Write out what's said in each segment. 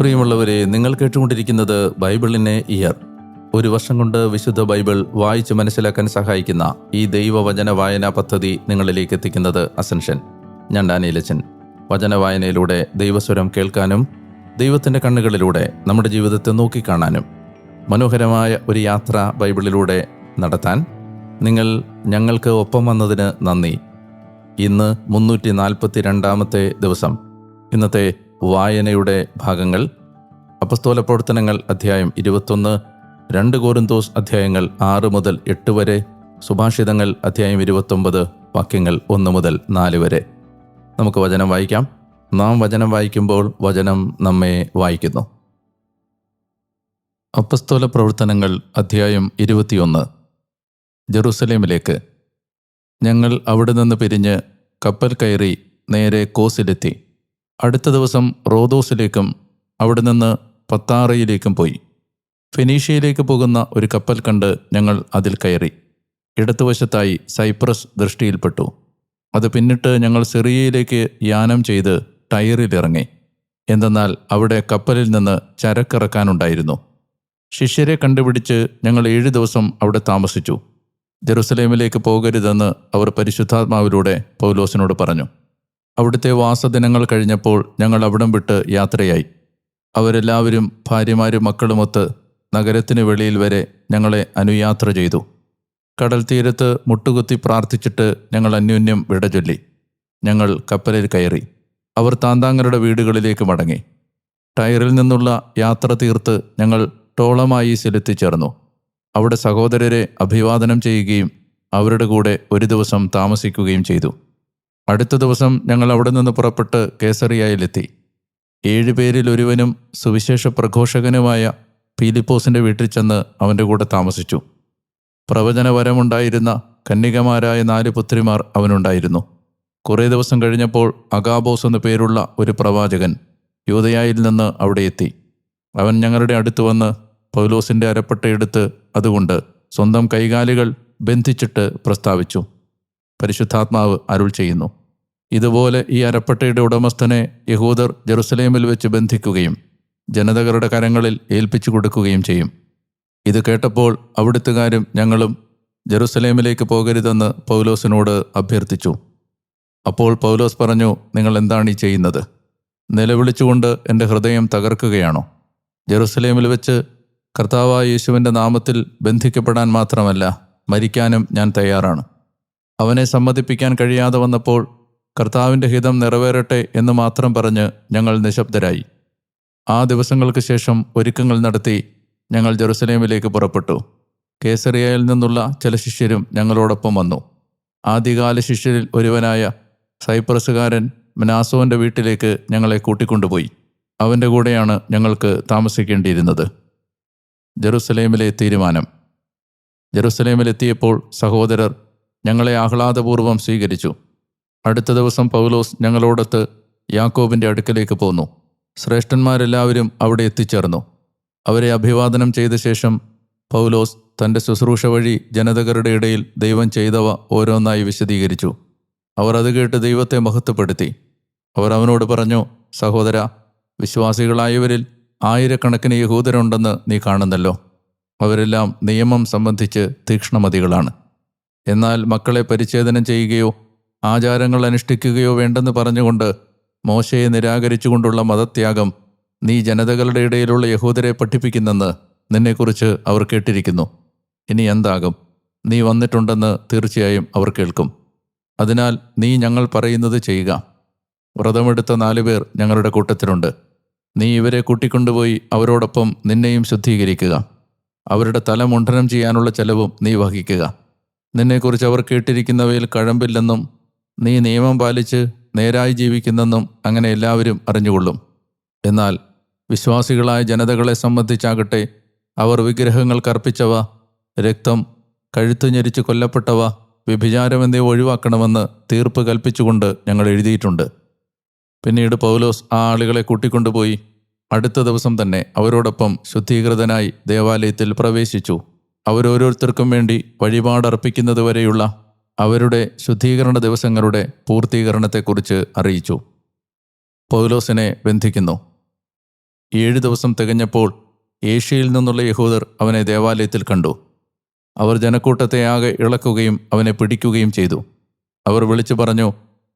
പ്രിയമുള്ളവരെ നിങ്ങൾ കേട്ടുകൊണ്ടിരിക്കുന്നത് ബൈബിളിനെ ഇയർ. ഒരു വർഷം കൊണ്ട് വിശുദ്ധ ബൈബിൾ വായിച്ച് മനസ്സിലാക്കാൻ സഹായിക്കുന്ന ഈ ദൈവവചന വായനാ പദ്ധതി നിങ്ങളിലേക്ക് എത്തിക്കുന്നത് അസൻഷൻ ഞാൻ ഡാനിയലച്ചൻ. വചന വായനയിലൂടെ ദൈവസ്വരം കേൾക്കാനും ദൈവത്തിന്റെ കണ്ണുകളിലൂടെ നമ്മുടെ ജീവിതത്തെ നോക്കിക്കാണാനും മനോഹരമായ ഒരു യാത്ര ബൈബിളിലൂടെ നടത്താൻ നിങ്ങൾ ഞങ്ങൾക്ക് ഒപ്പം വന്നതിന് നന്ദി. ഇന്ന് മുന്നൂറ്റി നാൽപ്പത്തി രണ്ടാമത്തെ ദിവസം. ഇന്നത്തെ വായനയുടെ ഭാഗങ്ങൾ അപസ്തോല പ്രവർത്തനങ്ങൾ അധ്യായം ഇരുപത്തൊന്ന് രണ്ട് കോരിന്തോസ് അധ്യായങ്ങൾ ആറ് മുതൽ എട്ട് വരെ സുഭാഷിതങ്ങൾ അധ്യായം ഇരുപത്തൊമ്പത് വാക്യങ്ങൾ ഒന്ന് മുതൽ നാല് വരെ. നമുക്ക് വചനം വായിക്കാം. നാം വചനം വായിക്കുമ്പോൾ വചനം നമ്മെ വായിക്കുന്നു. അപ്പസ്തോല പ്രവർത്തനങ്ങൾ അധ്യായം ഇരുപത്തിയൊന്ന് ജെറുസലേമിലേക്ക്. ഞങ്ങൾ അവിടെ നിന്ന് പിരിഞ്ഞ് കപ്പൽ കയറി നേരെ കോസിലെത്തി. അടുത്ത ദിവസം റോദോസിലേക്കും അവിടെ നിന്ന് പത്താറയിലേക്കും പോയി. ഫെനീഷ്യയിലേക്ക് പോകുന്ന ഒരു കപ്പൽ കണ്ട് ഞങ്ങൾ അതിൽ കയറി. ഇടത്തുവശത്തായി സൈപ്രസ് ദൃഷ്ടിയിൽപ്പെട്ടു. അത് പിന്നിട്ട് ഞങ്ങൾ സിറിയയിലേക്ക് യാനം ചെയ്ത് ടയറിലിറങ്ങി എന്തെന്നാൽ അവിടെ കപ്പലിൽ നിന്ന് ചരക്കിറക്കാനുണ്ടായിരുന്നു. ശിഷ്യരെ കണ്ടുപിടിച്ച് ഞങ്ങൾ ഏഴ് ദിവസം അവിടെ താമസിച്ചു. ജെറുസലേമിലേക്ക് പോകരുതെന്ന് അവർ പരിശുദ്ധാത്മാവിലൂടെ പൗലോസിനോട് പറഞ്ഞു. അവിടുത്തെ വാസദിനങ്ങൾ കഴിഞ്ഞപ്പോൾ ഞങ്ങൾ അവിടം വിട്ട് യാത്രയായി. അവരെല്ലാവരും ഭാര്യമാരും മക്കളുമൊത്ത് നഗരത്തിന് വെളിയിൽ വരെ ഞങ്ങളെ അനുയാത്ര ചെയ്തു. കടൽ തീരത്ത് മുട്ടുകുത്തി പ്രാർത്ഥിച്ചിട്ട് ഞങ്ങൾ അന്യോന്യം വിടചൊല്ലി ഞങ്ങൾ കപ്പലിൽ കയറി. അവർ താന്താങ്ങളുടെ വീടുകളിലേക്ക് മടങ്ങി. ടയറിൽ നിന്നുള്ള യാത്ര തീർത്ത് ഞങ്ങൾ ടോളമായി എത്തിച്ചേർന്നു അവിടെ സഹോദരരെ അഭിവാദനം ചെയ്യുകയും അവരുടെ കൂടെ ഒരു ദിവസം താമസിക്കുകയും ചെയ്തു. അടുത്ത ദിവസം ഞങ്ങൾ അവിടെ നിന്ന് പുറപ്പെട്ട് കേസറിയായിലെത്തി. ഏഴുപേരിൽ ഒരുവനും സുവിശേഷ പ്രഘോഷകനുമായ ഫിലിപ്പോസിന്റെ വീട്ടിൽ ചെന്ന് അവന്റെ കൂടെ താമസിച്ചു. പ്രവചനവരമുണ്ടായിരുന്ന കന്യകമാരായ നാല് പുത്രിമാർ അവനുണ്ടായിരുന്നു. കുറേ ദിവസം കഴിഞ്ഞപ്പോൾ അഗാബോസ് എന്നു പേരുള്ള ഒരു പ്രവാചകൻ യൂതയായിൽ നിന്ന് അവിടെ എത്തി. അവൻ ഞങ്ങളുടെ അടുത്ത് വന്ന് പൗലോസിന്റെ അരപ്പട്ടയെടുത്ത് അതുകൊണ്ട് സ്വന്തം കൈകാലുകൾ ബന്ധിച്ചിട്ട് പ്രസ്താവിച്ചു. പരിശുദ്ധാത്മാവ് അരുൾ ചെയ്യുന്നു. ഇതുപോലെ ഈ അരപ്പട്ടയുടെ ഉടമസ്ഥനെ യഹൂദർ ജെറുസലേമിൽ വെച്ച് ബന്ധിക്കുകയും ജനതകളുടെ കരങ്ങളിൽ ഏൽപ്പിച്ചു കൊടുക്കുകയും ചെയ്യും. ഇത് കേട്ടപ്പോൾ അവിടുത്തുകാരും ഞങ്ങളും ജെറുസലേമിലേക്ക് പോകരുതെന്ന് പൗലോസിനോട് അഭ്യർത്ഥിച്ചു. അപ്പോൾ പൗലോസ് പറഞ്ഞു നിങ്ങൾ എന്താണ് ഈ ചെയ്യുന്നത്? നിലവിളിച്ചുകൊണ്ട് എന്റെ ഹൃദയം തകർക്കുകയാണോ? ജെറുസലേമിൽ വെച്ച് കർത്താവായ യേശുവിന്റെ നാമത്തിൽ ബന്ധിക്കപ്പെടാൻ മാത്രമല്ല മരിക്കാനും ഞാൻ തയ്യാറാണ്. അവനെ സമ്മതിപ്പിക്കാൻ കഴിയാതെ വന്നപ്പോൾ കർത്താവിന്റെ ഹിതം നിറവേറട്ടെ എന്ന് മാത്രം പറഞ്ഞ് ഞങ്ങൾ നിശബ്ദരായി. ആ ദിവസങ്ങൾക്ക് ശേഷം ഒരുക്കങ്ങൾ നടത്തി ഞങ്ങൾ ജെറുസലേമിലേക്ക് പുറപ്പെട്ടു. കേസറിയയിൽ നിന്നുള്ള ചില ശിഷ്യരും ഞങ്ങളോടൊപ്പം വന്നു. ആദ്യകാല ശിഷ്യരിൽ ഒരുവനായ സൈപ്രസുകാരൻ മനാസോന്റെ വീട്ടിലേക്ക് ഞങ്ങളെ കൂട്ടിക്കൊണ്ടുപോയി. അവന്റെ കൂടെയാണ് ഞങ്ങൾക്ക് താമസിക്കേണ്ടിയിരുന്നത്. ജെറുസലേമിലെ തീരുമാനം. ജെറുസലേമിലെത്തിയപ്പോൾ സഹോദരർ ഞങ്ങളെ ആഹ്ലാദപൂർവം സ്വീകരിച്ചു. അടുത്ത ദിവസം പൗലോസ് ഞങ്ങളോടൊത്ത് യാക്കോബിന്റെ അടുക്കലേക്ക് പോന്നു. ശ്രേഷ്ഠന്മാരെല്ലാവരും അവിടെ എത്തിച്ചേർന്നു. അവരെ അഭിവാദനം ചെയ്ത ശേഷം പൗലോസ് തന്റെ ശുശ്രൂഷ വഴി ജനതകരുടെ ഇടയിൽ ദൈവം ചെയ്തവ ഓരോന്നായി വിശദീകരിച്ചു. അവർ അത് കേട്ട് ദൈവത്തെ മഹത്വപ്പെടുത്തി. അവർ അവനോട് പറഞ്ഞു സഹോദര വിശ്വാസികളായവരിൽ ആയിരക്കണക്കിന് യഹൂദരുണ്ടെന്ന് നീ കാണുന്നല്ലോ. അവരെല്ലാം നിയമം സംബന്ധിച്ച് തീക്ഷ്ണമതികളാണ്. എന്നാൽ മക്കളെ പരിച്ഛേദനം ചെയ്യുകയോ ആചാരങ്ങൾ അനുഷ്ഠിക്കുകയോ വേണ്ടെന്ന് പറഞ്ഞുകൊണ്ട് മോശയെ നിരാകരിച്ചുകൊണ്ടുള്ള മതത്യാഗം നീ ജനതകളുടെ ഇടയിലുള്ള യഹൂദരെ പഠിപ്പിക്കുന്നെന്ന് നിന്നെക്കുറിച്ച് അവർ കേട്ടിരിക്കുന്നു. ഇനി എന്താകും? നീ വന്നിട്ടുണ്ടെന്ന് തീർച്ചയായും അവർ കേൾക്കും. അതിനാൽ നീ ഞങ്ങൾ പറയുന്നത് ചെയ്യുക. വ്രതമെടുത്ത നാലുപേർ ഞങ്ങളുടെ കൂട്ടത്തിലുണ്ട്. നീ ഇവരെ കൂട്ടിക്കൊണ്ടുപോയി അവരോടൊപ്പം നിന്നെയും ശുദ്ധീകരിക്കുക. അവരുടെ തല മുണ്ഠനം ചെയ്യാനുള്ള ചെലവും നീ വഹിക്കുക. നിന്നെക്കുറിച്ച് അവർ കേട്ടിരിക്കുന്നവയിൽ കഴമ്പില്ലെന്നും നീ നിയമം പാലിച്ച് നേരായി ജീവിക്കുന്നെന്നും അങ്ങനെ എല്ലാവരും അറിഞ്ഞുകൊള്ളും. എന്നാൽ വിശ്വാസികളായ ജനതകളെ സംബന്ധിച്ചാകട്ടെ അവർ വിഗ്രഹങ്ങൾ കർപ്പിച്ചവ രക്തം കഴുത്തു ഞെരിച്ച് കൊല്ലപ്പെട്ടവ വ്യഭിചാരമെന്നിവ ഒഴിവാക്കണമെന്ന് തീർപ്പ് കൽപ്പിച്ചുകൊണ്ട് ഞങ്ങൾ എഴുതിയിട്ടുണ്ട്. പിന്നീട് പൗലോസ് ആ ആളുകളെ കൂട്ടിക്കൊണ്ടുപോയി അടുത്ത ദിവസം തന്നെ അവരോടൊപ്പം ശുദ്ധീകൃതനായി ദേവാലയത്തിൽ പ്രവേശിച്ചു. അവരോരോരുത്തർക്കും വേണ്ടി വഴിപാടർപ്പിക്കുന്നതുവരെയുള്ള അവരുടെ ശുദ്ധീകരണ ദിവസങ്ങളുടെ പൂർത്തീകരണത്തെക്കുറിച്ച് അറിയിച്ചു. പൗലോസിനെ ബന്ധിക്കുന്നു. ഏഴ് ദിവസം തികഞ്ഞപ്പോൾ ഏഷ്യയിൽ നിന്നുള്ള യഹൂദർ അവനെ ദേവാലയത്തിൽ കണ്ടു. അവർ ജനക്കൂട്ടത്തെ ആകെ ഇളക്കുകയും അവനെ പിടിക്കുകയും ചെയ്തു. അവർ വിളിച്ചു പറഞ്ഞു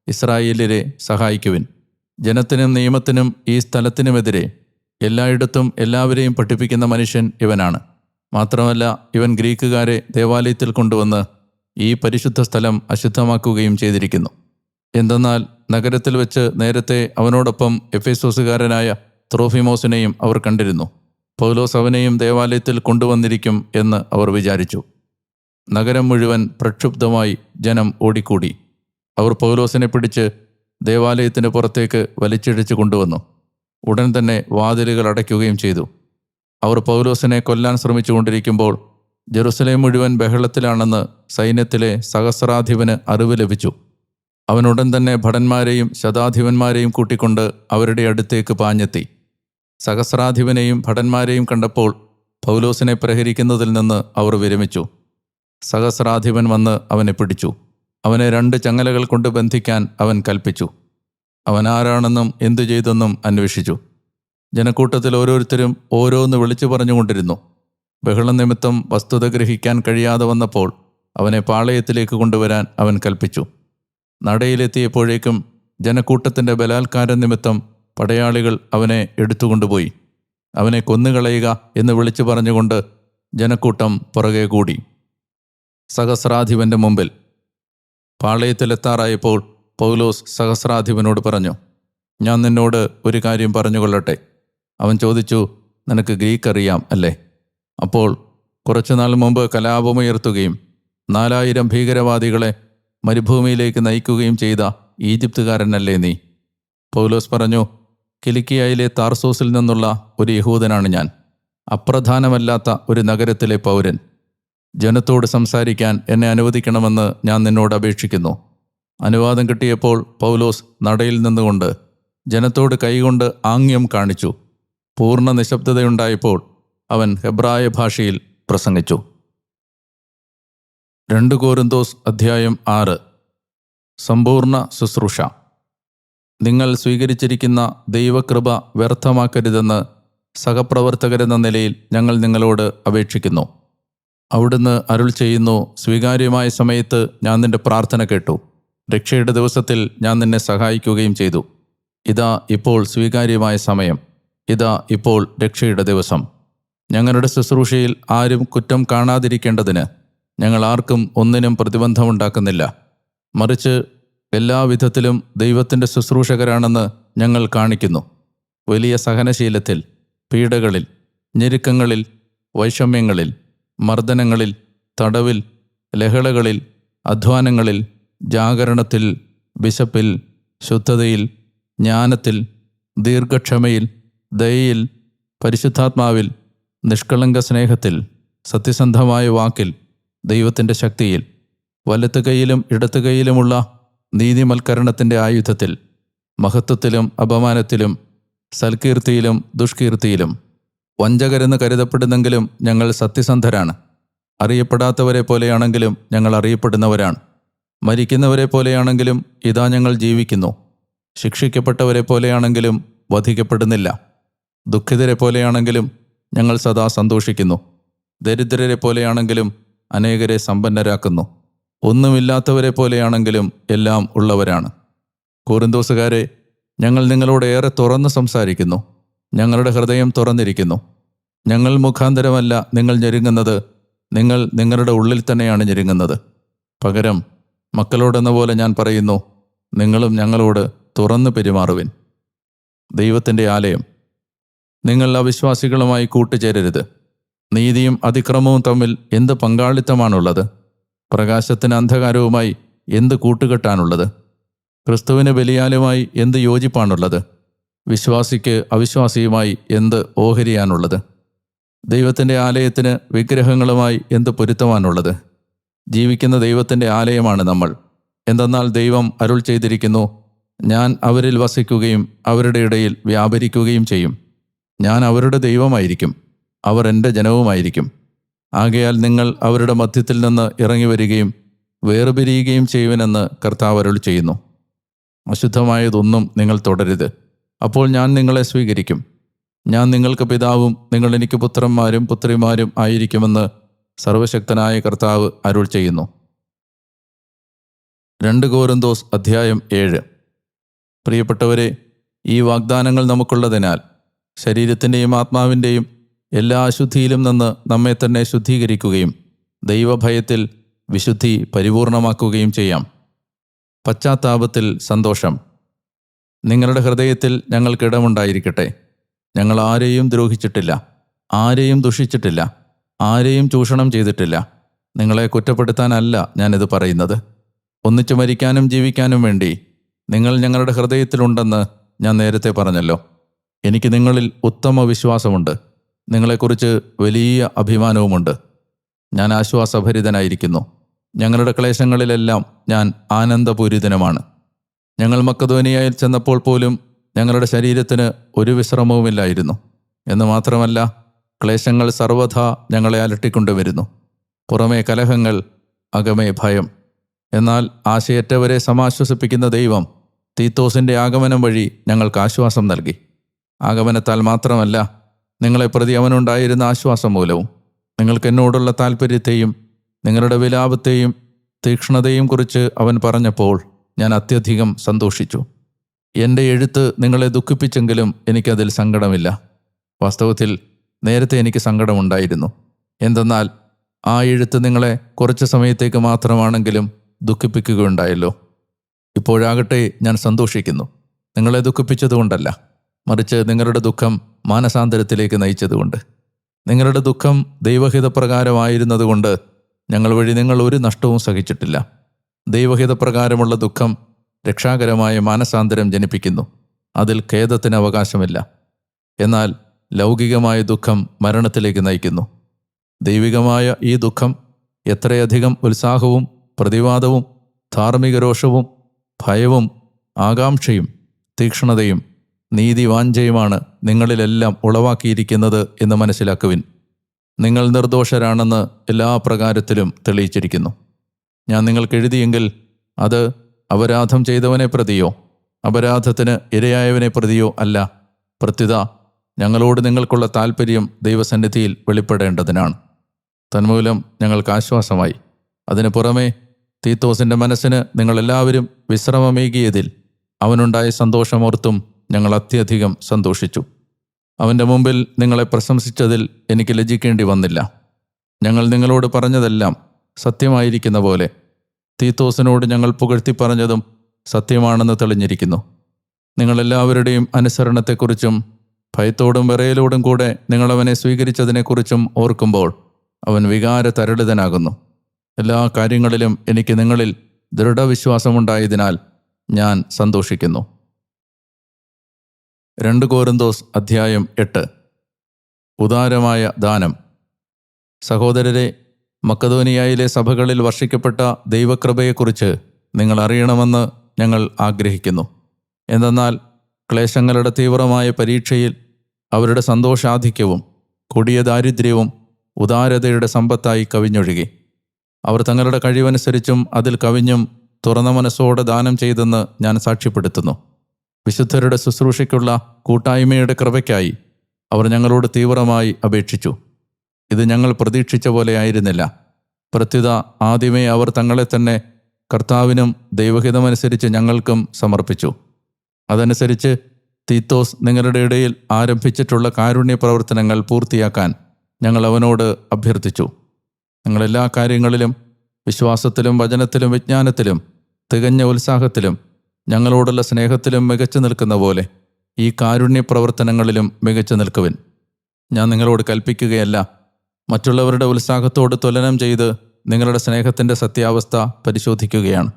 ഇസ്രായേലിലെ സഹായിക്കുവിൻ. ജനത്തിനും നിയമത്തിനും ഈ സ്ഥലത്തിനുമെതിരെ എല്ലായിടത്തും എല്ലാവരെയും പഠിപ്പിക്കുന്ന മനുഷ്യൻ ഇവനാണ്. മാത്രമല്ല ഇവൻ ഗ്രീക്കുകാരെ ദേവാലയത്തിൽ കൊണ്ടുവന്ന് ഈ പരിശുദ്ധ സ്ഥലം അശുദ്ധമാക്കുകയും ചെയ്തിരിക്കുന്നു. എന്തെന്നാൽ നഗരത്തിൽ വെച്ച് നേരത്തെ അവനോടൊപ്പം എഫേസോസുകാരനായ ത്രോഫിമോസിനെയും അവർ കണ്ടിരുന്നു. പൗലോസ് അവനെയും ദേവാലയത്തിൽ കൊണ്ടുവന്നിരിക്കും എന്ന് അവർ വിചാരിച്ചു. നഗരം മുഴുവൻ പ്രക്ഷുബ്ധമായി ജനം ഓടിക്കൂടി. അവർ പൗലോസിനെ പിടിച്ച് ദേവാലയത്തിന് പുറത്തേക്ക് വലിച്ചിടിച്ച് കൊണ്ടുവന്നു. ഉടൻ തന്നെ വാതിലുകൾ അടയ്ക്കുകയും ചെയ്തു. അവർ പൗലോസിനെ കൊല്ലാൻ ശ്രമിച്ചുകൊണ്ടിരിക്കുമ്പോൾ ജെറുസലേം മുഴുവൻ ബഹളത്തിലാണെന്ന് സൈന്യത്തിലെ സഹസ്രാധിപന് അറിവ് ലഭിച്ചു. അവനുടൻ തന്നെ ഭടന്മാരെയും ശതാധിപന്മാരെയും കൂട്ടിക്കൊണ്ട് അവരുടെ അടുത്തേക്ക് പാഞ്ഞെത്തി. സഹസ്രാധിപനെയും ഭടന്മാരെയും കണ്ടപ്പോൾ പൗലോസിനെ പ്രഹരിക്കുന്നതിൽ നിന്ന് അവർ വിരമിച്ചു. സഹസ്രാധിപൻ വന്ന് അവനെ പിടിച്ചു. അവനെ രണ്ട് ചങ്ങലകൾ കൊണ്ട് ബന്ധിക്കാൻ അവൻ കൽപ്പിച്ചു. അവൻ ആരാണെന്നും എന്തു ചെയ്തെന്നും അന്വേഷിച്ചു. ജനക്കൂട്ടത്തിൽ ഓരോരുത്തരും ഓരോന്ന് വിളിച്ചു പറഞ്ഞുകൊണ്ടിരുന്നു. ബഹളം നിമിത്തം വസ്തുത ഗ്രഹിക്കാൻ കഴിയാതെ വന്നപ്പോൾ അവനെ പാളയത്തിലേക്ക് കൊണ്ടുവരാൻ അവൻ കൽപ്പിച്ചു. നടയിലെത്തിയപ്പോഴേക്കും ജനക്കൂട്ടത്തിന്റെ ബലാത്കാര നിമിത്തം പടയാളികൾ അവനെ എടുത്തുകൊണ്ടുപോയി. അവനെ കൊന്നുകളയുക എന്ന് വിളിച്ചു പറഞ്ഞുകൊണ്ട് ജനക്കൂട്ടം പുറകെ കൂടി. സഹസ്രാധിപന്റെ മുമ്പിൽ. പാളയത്തിലെത്താറായപ്പോൾ പൗലോസ് സഹസ്രാധിപനോട് പറഞ്ഞു ഞാൻ നിന്നോട് ഒരു കാര്യം പറഞ്ഞുകൊള്ളട്ടെ. അവൻ ചോദിച്ചു നിനക്ക് ഗ്രീക്ക് അറിയാം അല്ലേ? അപ്പോൾ കുറച്ചുനാൾ മുമ്പ് കലാപമുയർത്തുകയും നാലായിരം ഭീകരവാദികളെ മരുഭൂമിയിലേക്ക് നയിക്കുകയും ചെയ്ത ഈജിപ്തുകാരനല്ലേ നീ? പൗലോസ് പറഞ്ഞു കിലിക്കിയയിലെ താർസോസിൽ നിന്നുള്ള ഒരു യഹൂദനാണ് ഞാൻ. അപ്രധാനമല്ലാത്ത ഒരു നഗരത്തിലെ പൗരൻ. ജനത്തോട് സംസാരിക്കാൻ എന്നെ അനുവദിക്കണമെന്ന് ഞാൻ നിന്നോട് അപേക്ഷിക്കുന്നു. അനുവാദം കിട്ടിയപ്പോൾ പൗലോസ് നടയിൽ നിന്നുകൊണ്ട് ജനത്തോട് കൈകൊണ്ട് ആംഗ്യം കാണിച്ചു. പൂർണ നിശബ്ദതയുണ്ടായപ്പോൾ അവൻ ഹെബ്രായ ഭാഷയിൽ പ്രസംഗിച്ചു. രണ്ട് കോരന്തോസ് അധ്യായം ആറ്. സമ്പൂർണ ശുശ്രൂഷ. നിങ്ങൾ സ്വീകരിച്ചിരിക്കുന്ന ദൈവകൃപ വ്യർത്ഥമാക്കരുതെന്ന് സഹപ്രവർത്തകരെന്ന നിലയിൽ ഞങ്ങൾ നിങ്ങളോട് അപേക്ഷിക്കുന്നു. അവിടുന്ന് അരുൾ ചെയ്യുന്നു സ്വീകാര്യമായ സമയത്ത് ഞാൻ നിന്റെ പ്രാർത്ഥന കേട്ടു. രക്ഷയുടെ ദിവസത്തിൽ ഞാൻ നിന്നെ സഹായിക്കുകയും ചെയ്തു. ഇതാ ഇപ്പോൾ സ്വീകാര്യമായ സമയം. ഇതാ ഇപ്പോൾ രക്ഷയുടെ ദിവസം. ഞങ്ങളുടെ ശുശ്രൂഷയിൽ ആരും കുറ്റം കാണാതിരിക്കേണ്ടതിന് ഞങ്ങൾ ആർക്കും ഒന്നിനും പ്രതിബന്ധമുണ്ടാക്കുന്നില്ല. മറിച്ച് എല്ലാവിധത്തിലും ദൈവത്തിന്റെ ശുശ്രൂഷകരാണെന്ന് ഞങ്ങൾ കാണിക്കുന്നു. വലിയ സഹനശീലത്തിൽ പീഡകളിൽ ഞെരുക്കങ്ങളിൽ വൈഷമ്യങ്ങളിൽ മർദ്ദനങ്ങളിൽ തടവിൽ ലഹളകളിൽ അധ്വാനങ്ങളിൽ ജാഗരണത്തിൽ വിശപ്പിൽ ശുദ്ധതയിൽ ജ്ഞാനത്തിൽ ദീർഘക്ഷമയിൽ ദയയിൽ പരിശുദ്ധാത്മാവിൽ നിഷ്കളങ്ക സ്നേഹത്തിൽ സത്യസന്ധമായ വാക്കിൽ ദൈവത്തിന്റെ ശക്തിയിൽ വലത്ത് കൈയിലും ഇടത്ത് കൈയിലുമുള്ള നീതിമൽക്കരണത്തിന്റെ ആയുധത്തിൽ മഹത്വത്തിലും അപമാനത്തിലും സൽകീർത്തിയിലും ദുഷ്കീർത്തിയിലും വഞ്ചകരെന്ന് കരുതപ്പെടുന്നെങ്കിലും ഞങ്ങൾ സത്യസന്ധരാണ്. അറിയപ്പെടാത്തവരെ പോലെയാണെങ്കിലും ഞങ്ങൾ അറിയപ്പെടുന്നവരാണ്. മരിക്കുന്നവരെ പോലെയാണെങ്കിലും ഇതാ ഞങ്ങൾ ജീവിക്കുന്നു. ശിക്ഷിക്കപ്പെട്ടവരെ പോലെയാണെങ്കിലും വധിക്കപ്പെടുന്നില്ല. ദുഃഖിതരെ പോലെയാണെങ്കിലും ഞങ്ങൾ സദാ സന്തോഷിക്കുന്നു. ദരിദ്രരെ പോലെയാണെങ്കിലും അനേകരെ സമ്പന്നരാക്കുന്നു. ഒന്നുമില്ലാത്തവരെ പോലെയാണെങ്കിലും എല്ലാം ഉള്ളവരാണ്. കോറിന്തോസുകാരെ ഞങ്ങൾ നിങ്ങളോട് ഏറെ തുറന്ന് സംസാരിക്കുന്നു. ഞങ്ങളുടെ ഹൃദയം തുറന്നിരിക്കുന്നു. ഞങ്ങൾ മുഖാന്തരമല്ല നിങ്ങൾ ഞെരുങ്ങുന്നത്. നിങ്ങൾ നിങ്ങളുടെ ഉള്ളിൽ തന്നെയാണ് ഞെരുങ്ങുന്നത്. പകരം മക്കളോടെന്ന പോലെ ഞാൻ പറയുന്നു നിങ്ങളും ഞങ്ങളോട് തുറന്നു പെരുമാറുവിൻ. ദൈവത്തിന്റെ ആലയം. നിങ്ങൾ അവിശ്വാസികളുമായി കൂട്ടുചേരരുത്. നീതിയും അതിക്രമവും തമ്മിൽ എന്ത് പങ്കാളിത്തമാണുള്ളത്? പ്രകാശത്തിന് അന്ധകാരവുമായി എന്ത് കൂട്ടുകെട്ടാണുള്ളത്? ക്രിസ്തുവിന് ബലിയാലുമായി എന്ത് യോജിപ്പാണുള്ളത്? വിശ്വാസിക്ക് അവിശ്വാസിയുമായി എന്ത് ഓഹരിയാണുള്ളത്? ദൈവത്തിന്റെ ആലയത്തിന് വിഗ്രഹങ്ങളുമായി എന്ത് പൊരുത്തമാണുള്ളത്? ജീവിക്കുന്ന ദൈവത്തിന്റെ ആലയമാണ് നമ്മൾ. എന്തെന്നാൽ ദൈവം അരുൾ ചെയ്തിരിക്കുന്നു ഞാൻ അവരിൽ വസിക്കുകയും അവരുടെ ഇടയിൽ വ്യാപരിക്കുകയും ചെയ്യും. ഞാൻ അവരുടെ ദൈവമായിരിക്കും. അവർ എന്റെ ജനവുമായിരിക്കും. ആകയാൽ നിങ്ങൾ അവരുടെ മധ്യത്തിൽ നിന്ന് ഇറങ്ങി വരികയും വേർപിരിയുകയും ചെയ്യുവനെന്ന് കർത്താവ് അരുൾ ചെയ്യുന്നു. അശുദ്ധമായതൊന്നും നിങ്ങൾ തുടരുത് അപ്പോൾ ഞാൻ നിങ്ങളെ സ്വീകരിക്കും. ഞാൻ നിങ്ങൾക്ക് പിതാവും നിങ്ങൾ എനിക്ക് പുത്രന്മാരും പുത്രിമാരും ആയിരിക്കുമെന്ന് സർവശക്തനായ കർത്താവ് അരുൾ ചെയ്യുന്നു. രണ്ട് കോരന്തോസ് അധ്യായം ഏഴ്. പ്രിയപ്പെട്ടവരെ ഈ വാഗ്ദാനങ്ങൾ നമുക്കുള്ളതിനാൽ ശരീരത്തിന്റെയും ആത്മാവിന്റെയും എല്ലാ അശുദ്ധിയിലും നിന്ന് നമ്മെ തന്നെ ശുദ്ധീകരിക്കുകയും ദൈവഭയത്തിൽ വിശുദ്ധി പരിപൂർണമാക്കുകയും ചെയ്യാം. പശ്ചാത്താപത്തിൽ സന്തോഷം. നിങ്ങളുടെ ഹൃദയത്തിൽ ഞങ്ങൾക്കിടമുണ്ടായിരിക്കട്ടെ ഞങ്ങൾ ആരെയും ദ്രോഹിച്ചിട്ടില്ല. ആരെയും ദുഷിച്ചിട്ടില്ല. ആരെയും ചൂഷണം ചെയ്തിട്ടില്ല. നിങ്ങളെ കുറ്റപ്പെടുത്താനല്ല ഞാനിത് പറയുന്നത്. ഒന്നിച്ചു മരിക്കാനും ജീവിക്കാനും വേണ്ടി നിങ്ങൾ ഞങ്ങളുടെ ഹൃദയത്തിലുണ്ടെന്ന് ഞാൻ നേരത്തെ പറഞ്ഞല്ലോ. എനിക്ക് നിങ്ങളിൽ ഉത്തമ വിശ്വാസമുണ്ട്. നിങ്ങളെക്കുറിച്ച് വലിയ അഭിമാനവുമുണ്ട്. ഞാൻ ആശ്വാസഭരിതനായിരിക്കുന്നു. ഞങ്ങളുടെ ക്ലേശങ്ങളിലെല്ലാം ഞാൻ ആനന്ദപൂരിതനുമാണ്. ഞങ്ങൾ മക്കധോനിയായിൽ ചെന്നപ്പോൾ പോലും ഞങ്ങളുടെ ശരീരത്തിന് ഒരു വിശ്രമവുമില്ലായിരുന്നു. എന്ന് മാത്രമല്ല ക്ലേശങ്ങൾ സർവഥ ഞങ്ങളെ അലട്ടിക്കൊണ്ടുവരുന്നു. പുറമേ കലഹങ്ങൾ അകമേ ഭയം. എന്നാൽ ആശയറ്റവരെ സമാശ്വസിപ്പിക്കുന്ന ദൈവം തീത്തോസിന്റെ ആഗമനം വഴി ഞങ്ങൾക്ക് ആശ്വാസം നൽകി. ആഗമനത്താൽ മാത്രമല്ല നിങ്ങളെ പ്രതി അവനുണ്ടായിരുന്ന ആശ്വാസം മൂലവും നിങ്ങൾക്ക് എന്നോടുള്ള താല്പര്യത്തെയും നിങ്ങളുടെ വിലാപത്തെയും തീക്ഷ്ണതയും കുറിച്ച് അവൻ പറഞ്ഞപ്പോൾ ഞാൻ അത്യധികം സന്തോഷിച്ചു. എന്റെ എഴുത്ത് നിങ്ങളെ ദുഃഖിപ്പിച്ചെങ്കിലും എനിക്കതിൽ സങ്കടമില്ല. വാസ്തവത്തിൽ നേരത്തെ എനിക്ക് സങ്കടമുണ്ടായിരുന്നു. എന്തെന്നാൽ ആ എഴുത്ത് നിങ്ങളെ കുറച്ച് സമയത്തേക്ക് മാത്രമാണെങ്കിലും ദുഃഖിപ്പിക്കുകയുണ്ടായല്ലോ. ഇപ്പോഴാകട്ടെ ഞാൻ സന്തോഷിക്കുന്നു. നിങ്ങളെ ദുഃഖിപ്പിച്ചതുകൊണ്ടല്ല. മറിച്ച് നിങ്ങളുടെ ദുഃഖം മാനസാന്തരത്തിലേക്ക് നയിച്ചതുകൊണ്ട്. നിങ്ങളുടെ ദുഃഖം ദൈവഹിതപ്രകാരമായിരുന്നതുകൊണ്ട് ഞങ്ങൾ വഴി നിങ്ങൾ ഒരു നഷ്ടവും സഹിച്ചിട്ടില്ല. ദൈവഹിതപ്രകാരമുള്ള ദുഃഖം രക്ഷാകരമായ മാനസാന്തരം ജനിപ്പിക്കുന്നു. അതിൽ ഖേദത്തിന് അവകാശമില്ല. എന്നാൽ ലൗകികമായ ദുഃഖം മരണത്തിലേക്ക് നയിക്കുന്നു. ദൈവികമായ ഈ ദുഃഖം എത്രയധികം ഉത്സാഹവും പ്രതിവാദവും ധാർമ്മിക രോഷവും ഭയവും ആകാംക്ഷയും തീക്ഷ്ണതയും നീതിവാഞ്ചയുമാണ് നിങ്ങളിലെല്ലാം ഉളവാക്കിയിരിക്കുന്നത് എന്ന് മനസ്സിലാക്കുവിൻ. നിങ്ങൾ നിർദോഷരാണെന്ന് എല്ലാ പ്രകാരത്തിലും തെളിയിച്ചിരിക്കുന്നു. ഞാൻ നിങ്ങൾക്ക് എഴുതിയെങ്കിൽ അത് അപരാധം ചെയ്തവനെ പ്രതിയോ അപരാധത്തിന് ഇരയായവനെ പ്രതിയോ അല്ല. പ്രത്യുത ഞങ്ങളോട് നിങ്ങൾക്കുള്ള താല്പര്യം ദൈവസന്നിധിയിൽ വെളിപ്പെടേണ്ടതിനാണ്. തന്മൂലം ഞങ്ങൾക്ക് ആശ്വാസമായി. അതിനു പുറമെ തീത്തോസിന്റെ മനസ്സിന് നിങ്ങളെല്ലാവരും വിശ്രമമേകിയതിൽ അവനുണ്ടായ സന്തോഷമോർത്തും ഞങ്ങൾ അത്യധികം സന്തോഷിച്ചു. അവന്റെ മുമ്പിൽ നിങ്ങളെ പ്രശംസിച്ചതിൽ എനിക്ക് ലജ്ജിക്കേണ്ടി വന്നില്ല. ഞങ്ങൾ നിങ്ങളോട് പറഞ്ഞതെല്ലാം സത്യമായിരിക്കുന്ന പോലെ തീത്തോസിനോട് ഞങ്ങൾ പുകഴ്ത്തി പറഞ്ഞതും സത്യമാണെന്ന് തെളിഞ്ഞിരിക്കുന്നു. നിങ്ങളെല്ലാവരുടെയും അനുസരണത്തെക്കുറിച്ചും ഭയത്തോടും വിറയലോടും കൂടെ നിങ്ങളവനെ സ്വീകരിച്ചതിനെക്കുറിച്ചും ഓർക്കുമ്പോൾ അവൻ വികാര തരളിതനാകുന്നു. എല്ലാ കാര്യങ്ങളിലും എനിക്ക് നിങ്ങളിൽ ദൃഢവിശ്വാസമുണ്ടായതിനാൽ ഞാൻ സന്തോഷിക്കുന്നു. രണ്ട് കോരന്തോസ് അധ്യായം എട്ട്. ഉദാരമായ ദാനം. സഹോദരരെ മക്കധോനിയായിലെ സഭകളിൽ വർഷിക്കപ്പെട്ട ദൈവകൃപയെക്കുറിച്ച് നിങ്ങൾ അറിയണമെന്ന് ഞങ്ങൾ ആഗ്രഹിക്കുന്നു. എന്തെന്നാൽ ക്ലേശങ്ങളുടെ തീവ്രമായ പരീക്ഷയിൽ അവരുടെ സന്തോഷാധിക്യവും കൊടിയ ദാരിദ്ര്യവും ഉദാരതയുടെ സമ്പത്തായി കവിഞ്ഞൊഴുകി. അവർ തങ്ങളുടെ കഴിവനുസരിച്ചും അതിൽ കവിഞ്ഞും തുറന്ന മനസ്സോടെ ദാനം ചെയ്തെന്ന് ഞാൻ സാക്ഷ്യപ്പെടുത്തുന്നു. വിശുദ്ധരുടെ ശുശ്രൂഷയ്ക്കുള്ള കൂട്ടായ്മയുടെ കൃപയ്ക്കായി അവർ ഞങ്ങളോട് തീവ്രമായി അപേക്ഷിച്ചു. ഇത് ഞങ്ങൾ പ്രതീക്ഷിച്ച പോലെ ആയിരുന്നില്ല. പ്രത്യുത ആദ്യമേ അവർ തങ്ങളെ തന്നെ കർത്താവിനും ദൈവഹിതമനുസരിച്ച് ഞങ്ങൾക്കും സമർപ്പിച്ചു. അതനുസരിച്ച് തീത്തോസ് നിങ്ങളുടെ ഇടയിൽ ആരംഭിച്ചിട്ടുള്ള കാരുണ്യ പ്രവർത്തനങ്ങൾ പൂർത്തിയാക്കാൻ ഞങ്ങൾ അവനോട് അഭ്യർത്ഥിച്ചു. നിങ്ങളെല്ലാ കാര്യങ്ങളിലും വിശ്വാസത്തിലും വചനത്തിലും വിജ്ഞാനത്തിലും തികഞ്ഞ ഉത്സാഹത്തിലും ഞങ്ങളോടുള്ള സ്നേഹത്തിലും മികച്ചു നിൽക്കുന്ന പോലെ ഈ കാരുണ്യ പ്രവർത്തനങ്ങളിലും മികച്ചു നിൽക്കുവിൻ. ഞാൻ നിങ്ങളോട് കൽപ്പിക്കുകയല്ല മറ്റുള്ളവരുടെ ഉത്സാഹത്തോട് തുലനം ചെയ്ത് നിങ്ങളുടെ സ്നേഹത്തിന്റെ സത്യാവസ്ഥ പരിശോധിക്കുകയാണ്.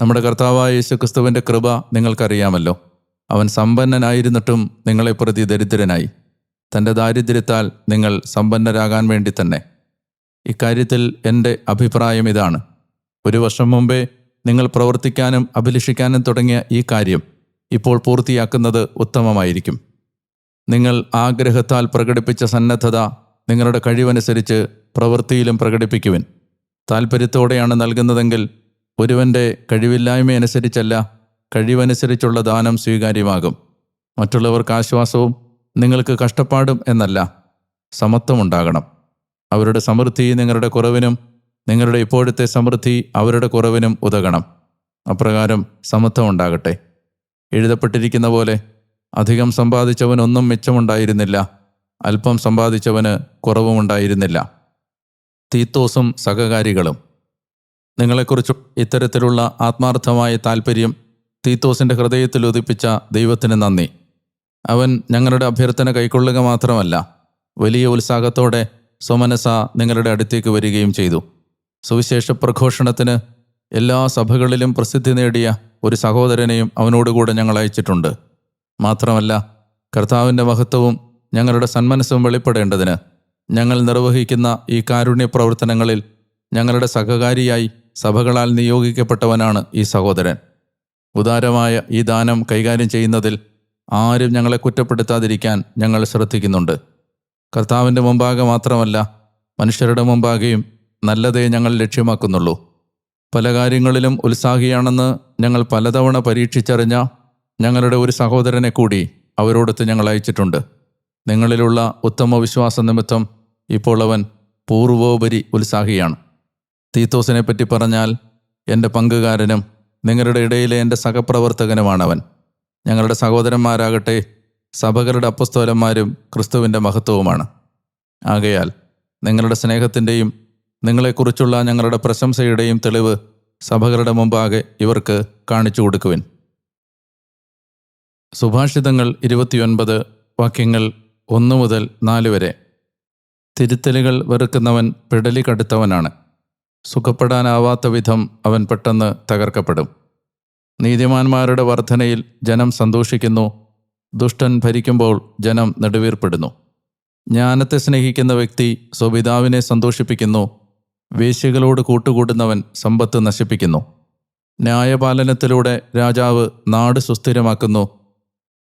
നമ്മുടെ കർത്താവായ യേശുക്രിസ്തുവിന്റെ കൃപ നിങ്ങൾക്കറിയാമല്ലോ. അവൻ സമ്പന്നനായിരുന്നിട്ടും നിങ്ങളെ പ്രതി ദരിദ്രനായി. തന്റെ ദാരിദ്ര്യത്താൽ നിങ്ങൾ സമ്പന്നരാകാൻ വേണ്ടി തന്നെ. ഇക്കാര്യത്തിൽ എന്റെ അഭിപ്രായം ഇതാണ്. ഒരു വർഷം മുമ്പേ നിങ്ങൾ പ്രവർത്തിക്കാനും അഭിലഷിക്കാനും തുടങ്ങിയ ഈ കാര്യം ഇപ്പോൾ പൂർത്തിയാക്കുന്നത് ഉത്തമമായിരിക്കും. നിങ്ങൾ ആഗ്രഹത്താൽ പ്രകടിപ്പിച്ച സന്നദ്ധത നിങ്ങളുടെ കഴിവനുസരിച്ച് പ്രവൃത്തിയിലും പ്രകടിപ്പിക്കുവിൻ. താൽപ്പര്യത്തോടെയാണ് നൽകുന്നതെങ്കിൽ ഒരുവന്റെ കഴിവില്ലായ്മയനുസരിച്ചല്ല കഴിവനുസരിച്ചുള്ള ദാനം സ്വീകാര്യമാകും. മറ്റുള്ളവർക്ക് ആശ്വാസവും നിങ്ങൾക്ക് കഷ്ടപ്പാടും എന്നല്ല സമത്വമുണ്ടാകണം. അവരുടെ സമൃദ്ധി നിങ്ങളുടെ കുറവിനും നിങ്ങളുടെ ഇപ്പോഴത്തെ സമൃദ്ധി അവരുടെ കുറവിനും ഉതകണം. അപ്രകാരം സമത്വം ഉണ്ടാകട്ടെ. എഴുതപ്പെട്ടിരിക്കുന്ന പോലെ അധികം സമ്പാദിച്ചവനൊന്നും മിച്ചമുണ്ടായിരുന്നില്ല. അല്പം സമ്പാദിച്ചവന് കുറവുമുണ്ടായിരുന്നില്ല തീത്തോസും സഹകാരികളും. നിങ്ങളെക്കുറിച്ച് ഇത്തരത്തിലുള്ള ആത്മാർത്ഥമായ താല്പര്യം തീത്തോസിന്റെ ഹൃദയത്തിൽ ഉദിപ്പിച്ച ദൈവത്തിന് നന്ദി. അവൻ ഞങ്ങളുടെ അഭ്യർത്ഥന കൈക്കൊള്ളുക മാത്രമല്ല വലിയ ഉത്സാഹത്തോടെ സ്വമനസ നിങ്ങളുടെ അടുത്തേക്ക് വരികയും ചെയ്തു. സുവിശേഷ പ്രഘോഷണത്തിന് എല്ലാ സഭകളിലും പ്രസിദ്ധി നേടിയ ഒരു സഹോദരനെയും അവനോടുകൂടെ ഞങ്ങൾ അയച്ചിട്ടുണ്ട്. മാത്രമല്ല കർത്താവിന്റെ മഹത്വവും ഞങ്ങളുടെ സന്മനസ്സും വെളിപ്പെടേണ്ടതിന് ഞങ്ങൾ നിർവഹിക്കുന്ന ഈ കാരുണ്യ പ്രവർത്തനങ്ങളിൽ ഞങ്ങളുടെ സഹകാരിയായി സഭകളാൽ നിയോഗിക്കപ്പെട്ടവനാണ് ഈ സഹോദരൻ. ഉദാരമായ ഈ ദാനം കൈകാര്യം ചെയ്യുന്നതിൽ ആരും ഞങ്ങളെ കുറ്റപ്പെടുത്താതിരിക്കാൻ ഞങ്ങൾ ശ്രദ്ധിക്കുന്നുണ്ട്. കർത്താവിന്റെ മുമ്പാകെ മാത്രമല്ല മനുഷ്യരുടെ മുമ്പാകെയും നല്ലതേ ഞങ്ങൾ ലക്ഷ്യമാക്കുന്നുള്ളൂ. പല കാര്യങ്ങളിലും ഉത്സാഹിയാണെന്ന് ഞങ്ങൾ പലതവണ പരീക്ഷിച്ചറിഞ്ഞ ഞങ്ങളുടെ ഒരു സഹോദരനെ കൂടി അവരോടൊത്ത് ഞങ്ങൾ അയച്ചിട്ടുണ്ട്. നിങ്ങളിലുള്ള ഉത്തമ വിശ്വാസ നിമിത്തം ഇപ്പോൾ അവൻ പൂർവോപരി ഉത്സാഹിയാണ്. തീത്തോസിനെ പറ്റി പറഞ്ഞാൽ എന്റെ പങ്കുകാരനും നിങ്ങളുടെ ഇടയിലെ എന്റെ സഹപ്രവർത്തകനുമാണവൻ. ഞങ്ങളുടെ സഹോദരന്മാരാകട്ടെ സഭകളുടെ അപ്പസ്തോലന്മാരും ക്രിസ്തുവിന്റെ മഹത്വവുമാണ്. ആകയാൽ നിങ്ങളുടെ സ്നേഹത്തിന്റെയും നിങ്ങളെക്കുറിച്ചുള്ള ഞങ്ങളുടെ പ്രശംസയുടെയും തെളിവ് സഭകളുടെ മുമ്പാകെ ഇവർക്ക് കാണിച്ചു കൊടുക്കുവിൻ. സുഭാഷിതങ്ങൾ ഇരുപത്തിയൊൻപത് വാക്യങ്ങൾ ഒന്ന് മുതൽ നാല് വരെ. തിരുത്തലുകൾ വെറുക്കുന്നവൻ പിടലി കടുത്തവനാണ്. സുഖപ്പെടാനാവാത്ത വിധം അവൻ പെട്ടെന്ന് തകർക്കപ്പെടും. നീതിമാന്മാരുടെ വർധനയിൽ ജനം സന്തോഷിക്കുന്നു. ദുഷ്ടൻ ഭരിക്കുമ്പോൾ ജനം നെടുവീർപ്പെടുന്നു. ജ്ഞാനത്തെ സ്നേഹിക്കുന്ന വ്യക്തി സ്വപിതാവിനെ സന്തോഷിപ്പിക്കുന്നു. വേശ്യകളോട് കൂട്ടുകൂടുന്നവൻ സമ്പത്ത് നശിപ്പിക്കുന്നു. ന്യായപാലനത്തിലൂടെ രാജാവ് നാട് സുസ്ഥിരമാക്കുന്നു.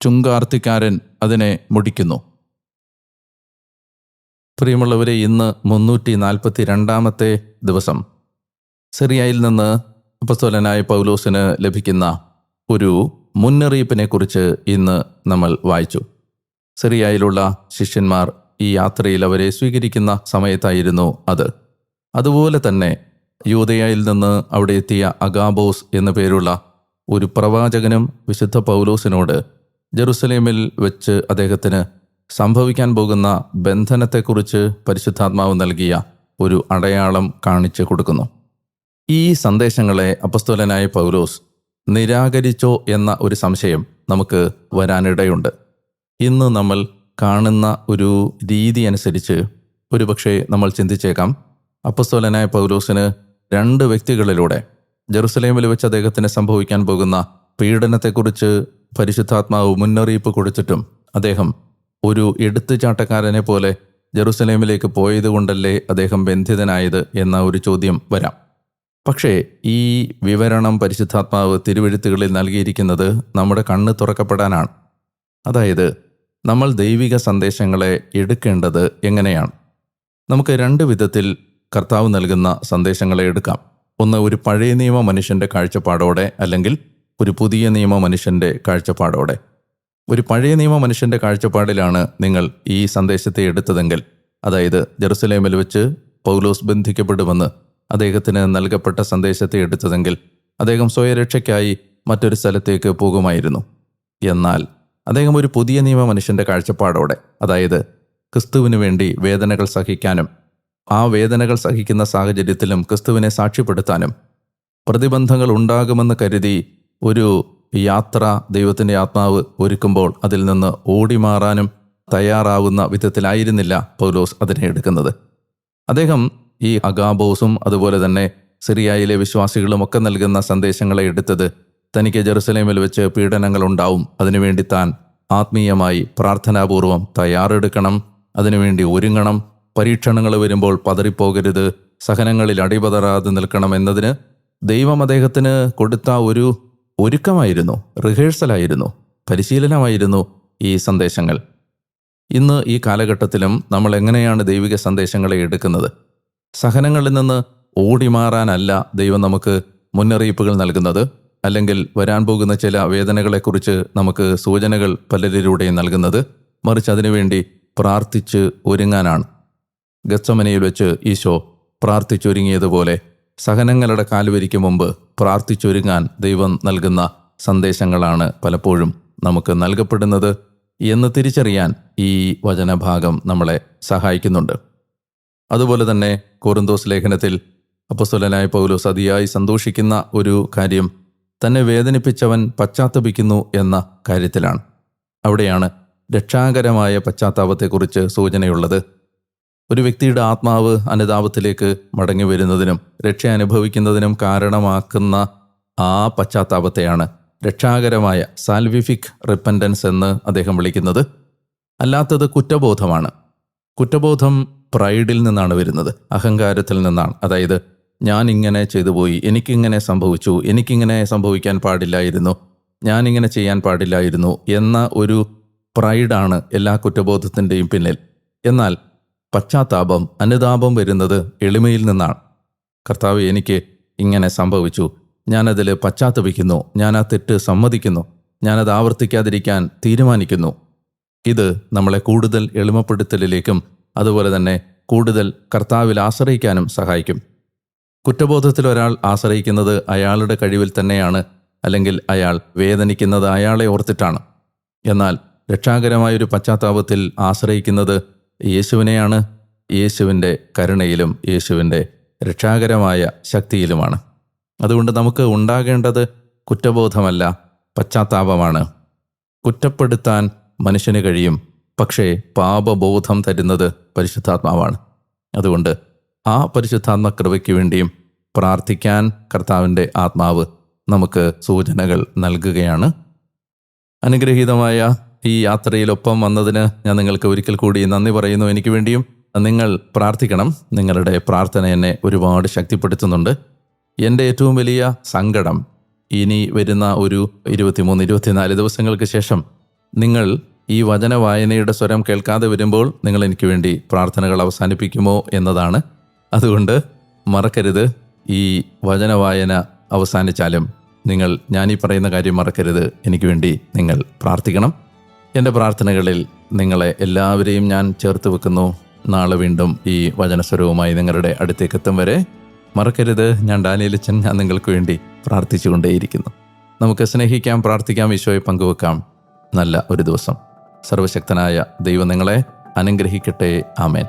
ചുങ്കാർത്തിക്കാരൻ അതിനെ മുടിക്കുന്നു. പ്രിയമുള്ളവരെ ഇന്ന് മുന്നൂറ്റി നാൽപ്പത്തി രണ്ടാമത്തെ ദിവസം. സിറിയയിൽ നിന്ന് അപ്പസ്തോലനായ പൗലോസിന് ലഭിക്കുന്ന ഒരു മുന്നറിയിപ്പിനെ കുറിച്ച് ഇന്ന് നമ്മൾ വായിച്ചു. സിറിയയിലുള്ള ശിഷ്യന്മാർ ഈ യാത്രയിൽ അവരെ സ്വീകരിക്കുന്ന സമയത്തായിരുന്നു അത്. അതുപോലെ തന്നെ യൂതയായിൽ നിന്ന് അവിടെ എത്തിയ അഗാബോസ് എന്നു പേരുള്ള ഒരു പ്രവാചകനും വിശുദ്ധ പൗലോസിനോട് ജെറുസലേമിൽ വെച്ച് അദ്ദേഹത്തിന് സംഭവിക്കാൻ പോകുന്ന ബന്ധനത്തെക്കുറിച്ച് പരിശുദ്ധാത്മാവ് നൽകിയ ഒരു അടയാളം കാണിച്ചു കൊടുക്കുന്നു. ഈ സന്ദേശങ്ങളെ അപസ്തോലനായ പൗലോസ് നിരാകരിച്ചോ എന്ന ഒരു സംശയം നമുക്ക് വരാനിടയുണ്ട്. ഇന്ന് നമ്മൾ കാണുന്ന ഒരു രീതി അനുസരിച്ച് ഒരുപക്ഷെ നമ്മൾ ചിന്തിച്ചേക്കാം അപ്പസ്തോലനായ പൗലോസിന് രണ്ട് വ്യക്തികളിലൂടെ ജെറുസലേമിൽ വെച്ച് അദ്ദേഹത്തിന് സംഭവിക്കാൻ പോകുന്ന പീഡനത്തെക്കുറിച്ച് പരിശുദ്ധാത്മാവ് മുന്നറിയിപ്പ് കൊടുത്തിട്ടും അദ്ദേഹം ഒരു എടുത്തുചാട്ടക്കാരനെ പോലെ ജെറുസലേമിലേക്ക് പോയതുകൊണ്ടല്ലേ അദ്ദേഹം ബന്ധിതനായത് എന്ന ഒരു ചോദ്യം വരാം. പക്ഷേ ഈ വിവരണം പരിശുദ്ധാത്മാവ് തിരുവെഴുത്തുകളിൽ നൽകിയിരിക്കുന്നത് നമ്മുടെ കണ്ണ് തുറക്കപ്പെടാനാണ്. അതായത് നമ്മൾ ദൈവിക സന്ദേശങ്ങളെ എടുക്കേണ്ടത് എങ്ങനെയാണ്? നമുക്ക് രണ്ട് വിധത്തിൽ കർത്താവ് നൽകുന്ന സന്ദേശങ്ങളെ എടുക്കാം. ഒന്ന് ഒരു പഴയ നിയമ മനുഷ്യന്റെ കാഴ്ചപ്പാടോടെ അല്ലെങ്കിൽ ഒരു പുതിയ നിയമ മനുഷ്യന്റെ കാഴ്ചപ്പാടോടെ. ഒരു പഴയ നിയമ മനുഷ്യന്റെ കാഴ്ചപ്പാടിലാണ് നിങ്ങൾ ഈ സന്ദേശത്തെ എടുത്തതെങ്കിൽ അതായത് ജെറുസലേമിൽ വെച്ച് പൗലോസ് ബന്ധിക്കപ്പെടുമെന്ന് അദ്ദേഹത്തിന് നൽകപ്പെട്ട സന്ദേശത്തെ എടുത്തതെങ്കിൽ അദ്ദേഹം സ്വയരക്ഷയ്ക്കായി മറ്റൊരു സ്ഥലത്തേക്ക് പോകുമായിരുന്നു. എന്നാൽ അദ്ദേഹം ഒരു പുതിയ നിയമ മനുഷ്യന്റെ കാഴ്ചപ്പാടോടെ അതായത് ക്രിസ്തുവിനു വേണ്ടി വേദനകൾ സഹിക്കാനും ആ വേദനകൾ സഹിക്കുന്ന സാഹചര്യത്തിലും ക്രിസ്തുവിനെ സാക്ഷ്യപ്പെടുത്താനും പ്രതിബന്ധങ്ങൾ ഉണ്ടാകുമെന്ന് കരുതി ഒരു യാത്ര ദൈവത്തിന്റെ ആത്മാവ് ഒരുക്കുമ്പോൾ അതിൽ നിന്ന് ഓടിമാറാനും തയ്യാറാവുന്ന വിധത്തിലായിരുന്നില്ല പൗലോസ് അതിനെ എടുക്കുന്നത്. അദ്ദേഹം ഈ അഗാബോസും അതുപോലെ തന്നെ സിറിയയിലെ വിശ്വാസികളും ഒക്കെ നൽകുന്ന സന്ദേശങ്ങളെ എടുത്തത് തനിക്ക് ജെറുസലേമിൽ വെച്ച് പീഡനങ്ങൾ ഉണ്ടാവും അതിനുവേണ്ടി താൻ ആത്മീയമായി പ്രാർത്ഥനാപൂർവം തയ്യാറെടുക്കണം. അതിനുവേണ്ടി ഒരുങ്ങണം. പരീക്ഷണങ്ങൾ വരുമ്പോൾ പതറിപ്പോകരുത്. സഹനങ്ങളിൽ അടിപതറാതെ നിൽക്കണം എന്നതിന് ദൈവം അദ്ദേഹത്തിന് കൊടുത്ത ഒരു ഒരുക്കമായിരുന്നു. റിഹേഴ്സലായിരുന്നു. പരിശീലനമായിരുന്നു ഈ സന്ദേശങ്ങൾ. ഇന്ന് ഈ കാലഘട്ടത്തിലും നമ്മൾ എങ്ങനെയാണ് ദൈവിക സന്ദേശങ്ങളെ എടുക്കുന്നത്? സഹനങ്ങളിൽ നിന്ന് ഓടിമാറാനല്ല ദൈവം നമുക്ക് മുന്നറിയിപ്പുകൾ നൽകുന്നത്? അല്ലെങ്കിൽ വരാൻ പോകുന്ന ചില വേദനകളെക്കുറിച്ച് നമുക്ക് സൂചനകൾ പലരിലൂടെയും നൽകുന്നത്? മറിച്ച് അതിനുവേണ്ടി പ്രാർത്ഥിച്ച് ഒരുങ്ങാനാണ്. ഗച്ചമനയിൽ വെച്ച് ഈശോ പ്രാർത്ഥിച്ചൊരുങ്ങിയതുപോലെ സഹനങ്ങളുടെ കാലുവരിക്ക് മുമ്പ് പ്രാർത്ഥിച്ചൊരുങ്ങാൻ ദൈവം നൽകുന്ന സന്ദേശങ്ങളാണ് പലപ്പോഴും നമുക്ക് നൽകപ്പെടുന്നത് എന്ന് തിരിച്ചറിയാൻ ഈ വചനഭാഗം നമ്മളെ സഹായിക്കുന്നുണ്ട്. അതുപോലെ തന്നെ കോറിന്തോസ് ലേഖനത്തിൽ അപ്പസ്വലനായ പൗലോസ് അതിയായി സന്തോഷിക്കുന്ന ഒരു കാര്യം തന്നെ വേദനിപ്പിച്ചവൻ പശ്ചാത്തപിക്കുന്നു എന്ന കാര്യത്തിലാണ്. അവിടെയാണ് രക്ഷാകരമായ പശ്ചാത്താപത്തെക്കുറിച്ച് സൂചനയുള്ളത്. ഒരു വ്യക്തിയുടെ ആത്മാവ് അനുതാപത്തിലേക്ക് മടങ്ങി വരുന്നതിനും രക്ഷ അനുഭവിക്കുന്നതിനും കാരണമാക്കുന്ന ആ പശ്ചാത്താപത്തെയാണ് രക്ഷാകരമായ സാൽവിഫിക് റിപ്പൻഡൻസ് എന്ന് അദ്ദേഹം വിളിക്കുന്നത്. അല്ലാത്തത് കുറ്റബോധമാണ്. കുറ്റബോധം പ്രൈഡിൽ നിന്നാണ് വരുന്നത്. അഹങ്കാരത്തിൽ നിന്നാണ്. അതായത് ഞാൻ ഇങ്ങനെ ചെയ്തു പോയി എനിക്കിങ്ങനെ സംഭവിച്ചു എനിക്കിങ്ങനെ സംഭവിക്കാൻ പാടില്ലായിരുന്നു ഞാനിങ്ങനെ ചെയ്യാൻ പാടില്ലായിരുന്നു എന്ന ഒരു പ്രൈഡാണ് എല്ലാ കുറ്റബോധത്തിന്റെയും പിന്നിൽ. എന്നാൽ പശ്ചാത്താപം അനുതാപം വരുന്നത് എളിമയിൽ നിന്നാണ്. കർത്താവ് എനിക്ക് ഇങ്ങനെ സംഭവിച്ചു. ഞാനതിൽ പശ്ചാത്തപിക്കുന്നു. ഞാൻ ആ തെറ്റ് സമ്മതിക്കുന്നു. ഞാനത് ആവർത്തിക്കാതിരിക്കാൻ തീരുമാനിക്കുന്നു. ഇത് നമ്മളെ കൂടുതൽ എളിമപ്പെടുത്തലിലേക്കും അതുപോലെ തന്നെ കൂടുതൽ കർത്താവിൽ ആശ്രയിക്കാനും സഹായിക്കും. കുറ്റബോധത്തിൽ ഒരാൾ ആശ്രയിക്കുന്നത് അയാളുടെ കഴിവിൽ തന്നെയാണ് അല്ലെങ്കിൽ അയാൾ വേദനിക്കുന്നത് അയാളെ ഓർത്തിട്ടാണ്. എന്നാൽ രക്ഷാകരമായൊരു പശ്ചാത്താപത്തിൽ ആശ്രയിക്കുന്നത് യേശുവിനെയാണ് യേശുവിന്റെ കരുണയിലും യേശുവിന്റെ രക്ഷാകരമായ ശക്തിയിലുമാണ്. അതുകൊണ്ട് നമുക്ക് ഉണ്ടാകേണ്ടത് കുറ്റബോധമല്ല പശ്ചാത്താപമാണ്. കുറ്റപ്പെടുത്താൻ മനുഷ്യന് കഴിയും പക്ഷേ പാപബോധം തരുന്നത് പരിശുദ്ധാത്മാവാണ്. അതുകൊണ്ട് ആ പരിശുദ്ധാത്മ കൃപയ്ക്ക് വേണ്ടിയും പ്രാർത്ഥിക്കാൻ കർത്താവിന്റെ ആത്മാവ് നമുക്ക് സൂചനകൾ നൽകുകയാണ്. അനുഗ്രഹീതമായ ഈ യാത്രയിലൊപ്പം വന്നതിന് ഞാൻ നിങ്ങൾക്ക് ഒരിക്കൽ കൂടി നന്ദി പറയുന്നു. എനിക്ക് വേണ്ടിയും നിങ്ങൾ പ്രാർത്ഥിക്കണം. നിങ്ങളുടെ പ്രാർത്ഥന എന്നെ ഒരുപാട് ശക്തിപ്പെടുത്തുന്നുണ്ട്. എന്റെ ഏറ്റവും വലിയ സങ്കടം ഇനി വരുന്ന ഒരു ഇരുപത്തിമൂന്ന് ഇരുപത്തിനാല് ദിവസങ്ങൾക്ക് ശേഷം നിങ്ങൾ ഈ വചന വായനയുടെ സ്വരം കേൾക്കാതെ വരുമ്പോൾ നിങ്ങൾ എനിക്ക് വേണ്ടി പ്രാർത്ഥനകൾ അവസാനിപ്പിക്കുമോ എന്നതാണ്. അതുകൊണ്ട് മറക്കരുത്. ഈ വചന വായന അവസാനിച്ചാലും നിങ്ങൾ ഞാനീ പറയുന്ന കാര്യം മറക്കരുത്. എനിക്ക് വേണ്ടി നിങ്ങൾ പ്രാർത്ഥിക്കണം. എന്റെ പ്രാർത്ഥനകളിൽ നിങ്ങളെ എല്ലാവരെയും ഞാൻ ചേർത്ത് വെക്കുന്നു. നാളെ വീണ്ടും ഈ വചനസ്വരവുമായി നിങ്ങളുടെ അടുത്തേക്ക് എത്തും വരെ മറക്കരുത്. ഞാൻ ഡാനിയലച്ചൻ ഞാൻ നിങ്ങൾക്ക് വേണ്ടി പ്രാർത്ഥിച്ചുകൊണ്ടേയിരിക്കുന്നു. നമുക്ക് സ്നേഹിക്കാം പ്രാർത്ഥിക്കാം ഈശോയെ പങ്കുവെക്കാം. നല്ല ഒരു ദിവസം. സർവശക്തനായ ദൈവം നിങ്ങളെ അനുഗ്രഹിക്കട്ടെ. ആമേൻ.